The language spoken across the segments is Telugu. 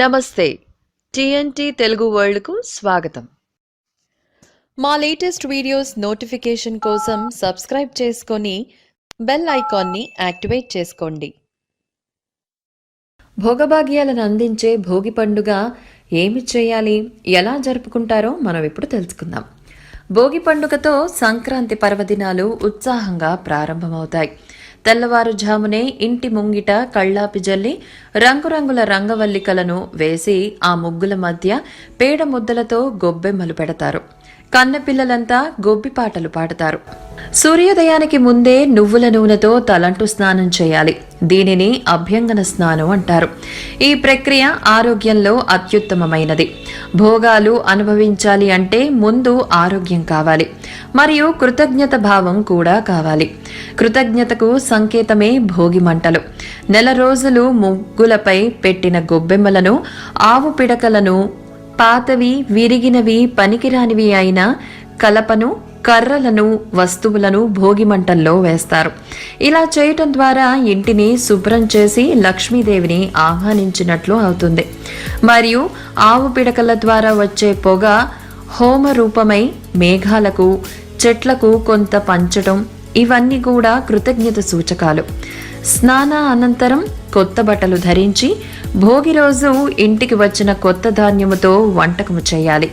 నమస్తే. టిఎన్టీ తెలుగు వరల్డ్కు స్వాగతం. మా లేటెస్ట్ వీడియోస్ నోటిఫికేషన్ కోసం సబ్స్క్రైబ్ చేసుకొని బెల్ ఐకాన్ని యాక్టివేట్ చేసుకోండి. భోగభాగ్యాలను అందించే భోగి పండుగ ఏమి చేయాలి ఎలా జరుపుకుంటారో మనం ఇప్పుడు తెలుసుకుందాం. భోగి పండుగతో సంక్రాంతి పర్వదినాలు ఉత్సాహంగా ప్రారంభమవుతాయి. తెల్లవారుజామునే ఇంటి ముంగిట కళ్ళాపి జల్లి రంగురంగుల రంగవల్లికలను వేసి ఆ ముగ్గుల మధ్య పేడ ముద్దలతో గొబ్బెమ్మలు పెడతారు. కన్నపిల్లలంతా గొబ్బి పాటలు పాడతారు. సూర్యోదయానికి ముందే నువ్వుల నూనెతో తలంటు స్నానం చేయాలి. దీనిని అభ్యంగన స్నానం అంటారు. ఈ ప్రక్రియ ఆరోగ్యంలో అత్యుత్తమమైనది. భోగాలు అనుభవించాలి అంటే ముందు ఆరోగ్యం కావాలి. మరియు కృతజ్ఞత భావం కూడా కావాలి. కృతజ్ఞతకు సంకేతమే భోగి మంటలు. నెల రోజులు ముగ్గులపై పెట్టిన గొబ్బెమ్మలను ఆవు పిడకలను పాతవి విరిగినవి పనికిరానివి అయిన కలపను కర్రలను వస్తువులను భోగిమంటల్లో వేస్తారు. ఇలా చేయటం ద్వారా ఇంటిని శుభ్రం చేసి లక్ష్మీదేవిని ఆహ్వానించినట్లు అవుతుంది. మరియు ఆవు పిడకల ద్వారా వచ్చే పొగ హోమ రూపమై మేఘాలకు చెట్లకు కొంత పంచటం ఇవన్నీ కూడా కృతజ్ఞత సూచకాలు. స్నాన అనంతరం కొత్త బట్టలు ధరించి భోగి రోజు ఇంటికి వచ్చిన కొత్త ధాన్యముతో వంటకము చేయాలి.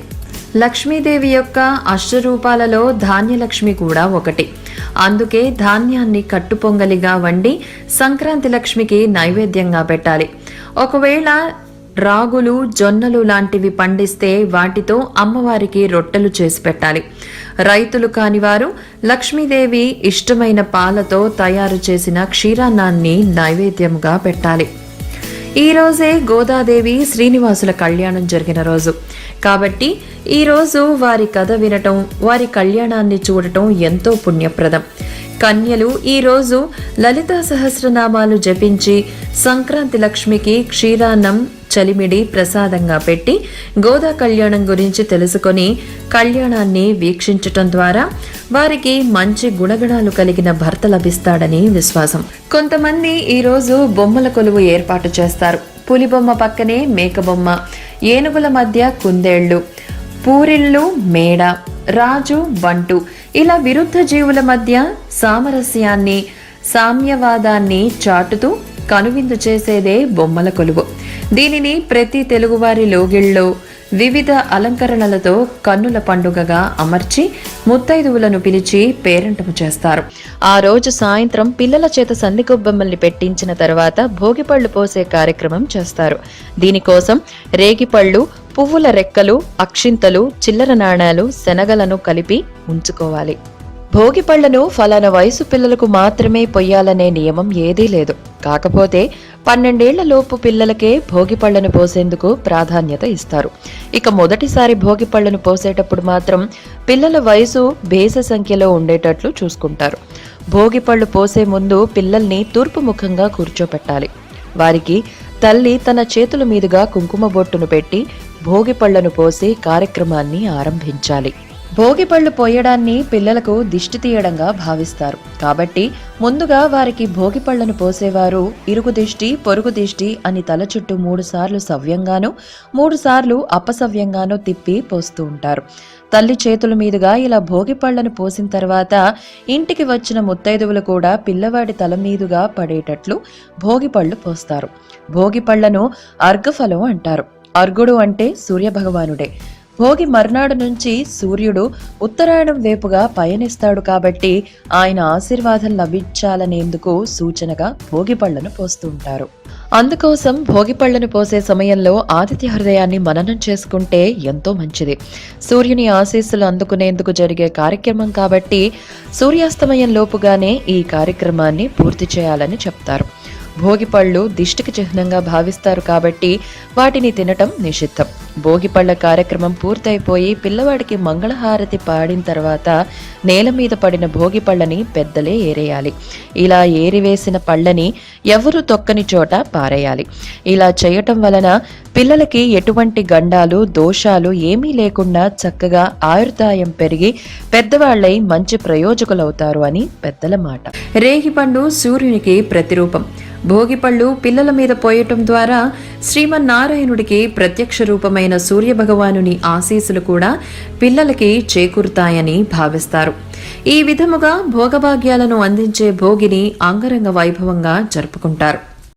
లక్ష్మీదేవి యొక్క అష్టరూపాలలో ధాన్యలక్ష్మి కూడా ఒకటి. అందుకే ధాన్యాన్ని కట్టుపొంగలిగా వండి సంక్రాంతి లక్ష్మికి నైవేద్యంగా పెట్టాలి. ఒకవేళ రాగులు జొన్నలు లాంటివి పండిస్తే వాటితో అమ్మవారికి రొట్టెలు చేసి పెట్టాలి. రైతులు కానివారు లక్ష్మీదేవి ఇష్టమైన పాలతో తయారు చేసిన క్షీరాన్నాన్ని నైవేద్యంగా పెట్టాలి. ఈ రోజే గోదాదేవి శ్రీనివాసుల కళ్యాణం జరిగిన రోజు. కాబట్టి ఈ రోజు వారి కథ వినటం వారి కళ్యాణాన్ని చూడటం ఎంతో పుణ్యప్రదం. కన్యలు ఈరోజు లలితా సహస్రనామాలు జపించి సంక్రాంతి లక్ష్మికి క్షీరాన్నం చలిమిడి ప్రసాదంగా పెట్టి గోదా కళ్యాణం గురించి తెలుసుకొని కళ్యాణాన్ని వీక్షించటం ద్వారా వారికి మంచి గుణగణాలు కలిగిన భర్త లభిస్తాడని విశ్వాసం. కొంతమంది ఈరోజు బొమ్మల కొలువు ఏర్పాటు చేస్తారు. పులిబొమ్మ పక్కనే మేకబొమ్మ ఏనుగుల మధ్య కుందేళ్ళు పూరిళ్ళు మేడ రాజు బంటు ఇలా విరుద్ధ జీవుల మధ్య సామరస్యాన్ని సామ్యవాదాన్ని చాటుతూ కనువిందు చేసేదే బొమ్మల కొలువు. దీనిని ప్రతి తెలుగువారి లోగిళ్ళలో వివిధ అలంకరణలతో కన్నుల పండుగగా అమర్చి ముత్తైదువులను పిలిచి పేరంటము చేస్తారు. ఆ రోజు సాయంత్రం పిల్లల చేత సందిగొబ్బెమ్మల్ని పెట్టించిన తర్వాత భోగిపళ్ళు పోసే కార్యక్రమం చేస్తారు. దీనికోసం రేగిపళ్ళు పువ్వుల రెక్కలు అక్షింతలు చిల్లర నాణాలు శనగలను కలిపి ఉంచుకోవాలి. భోగి పళ్ళను ఫలానా వయసు పిల్లలకు మాత్రమే పొయ్యాలనే నియమం ఏదీ లేదు. కాకపోతే పన్నెండేళ్ళలోపు పిల్లలకే భోగి పళ్ళను పోసేందుకు ప్రాధాన్యత ఇస్తారు. ఇక మొదటిసారి భోగి పళ్ళను పోసేటప్పుడు మాత్రం పిల్లల వయసు బేస సంఖ్యలో ఉండేటట్లు చూసుకుంటారు. భోగి పళ్ళు పోసే ముందు పిల్లల్ని తూర్పు ముఖంగా కూర్చోపెట్టాలి. వారికి తల్లి తన చేతుల మీదుగా కుంకుమ బొట్టును పెట్టి భోగి పళ్ళను పోసి కార్యక్రమాన్ని ఆరంభించాలి. భోగి పళ్ళు పోయడాన్ని పిల్లలకు దిష్టి తీయడంగా భావిస్తారు. కాబట్టి ముందుగా వారికి భోగిపళ్ళను పోసేవారు ఇరుగు దిష్టి పొరుగు దిష్టి అని తల చుట్టూ మూడుసార్లు సవ్యంగాను మూడుసార్లు అపసవ్యంగాను తిప్పి పోస్తూ ఉంటారు. తల్లి చేతుల మీదుగా ఇలా భోగిపళ్ళను పోసిన తర్వాత ఇంటికి వచ్చిన ముత్తైదువులు కూడా పిల్లవాడి తల మీదుగా పడేటట్లు భోగి పళ్ళు పోస్తారు. భోగి పళ్ళను అర్ఘఫలం అంటారు. అర్ఘుడు అంటే సూర్యభగవానుడే. భోగి మర్నాడు నుంచి సూర్యుడు ఉత్తరాయణం వైపుగా పయనిస్తాడు కాబట్టి ఆయన ఆశీర్వాదం లభించాలనేందుకు సూచనగా భోగి పళ్ళను పోస్తూ ఉంటారు. అందుకోసం భోగి పళ్ళను పోసే సమయంలో ఆదిత్య హృదయాన్ని మననం చేసుకుంటే ఎంతో మంచిది. సూర్యుని ఆశీస్సులు అందుకునేందుకు జరిగే కార్యక్రమం కాబట్టి సూర్యాస్తమయం లోపుగానే ఈ కార్యక్రమాన్ని పూర్తి చేయాలని చెప్తారు. భోగిపళ్ళు దిష్టికి చిహ్నంగా భావిస్తారు కాబట్టి వాటిని తినటం నిషిద్ధం. భోగిపళ్ళ కార్యక్రమం పూర్తయిపోయి పిల్లవాడికి మంగళహారతి పాడిన తర్వాత నేల మీద పడిన భోగిపళ్ళని పెద్దలే ఏరేయాలి. ఇలా ఏరివేసిన పళ్ళని ఎవరు తొక్కని చోట పారేయాలి. ఇలా చేయటం వలన పిల్లలకి ఎటువంటి గండాలు దోషాలు ఏమీ లేకుండా చక్కగా ఆయుర్దాయం పెరిగి పెద్దవాళ్ళై మంచి ప్రయోజకులవుతారు అని పెద్దల మాట. రేగిపండు సూర్యునికి ప్రతిరూపం. భోగిపళ్ళు పిల్లల మీద పోయటం ద్వారా శ్రీమన్నారాయణుడికి ప్రత్యక్ష రూపమైన సూర్యభగవానుని ఆశీస్సులు కూడా పిల్లలకి చేకూరుతాయని భావిస్తారు. ఈ విధముగా భోగభాగ్యాలను అందించే భోగిని అంగరంగ వైభవంగా జరుపుకుంటారు.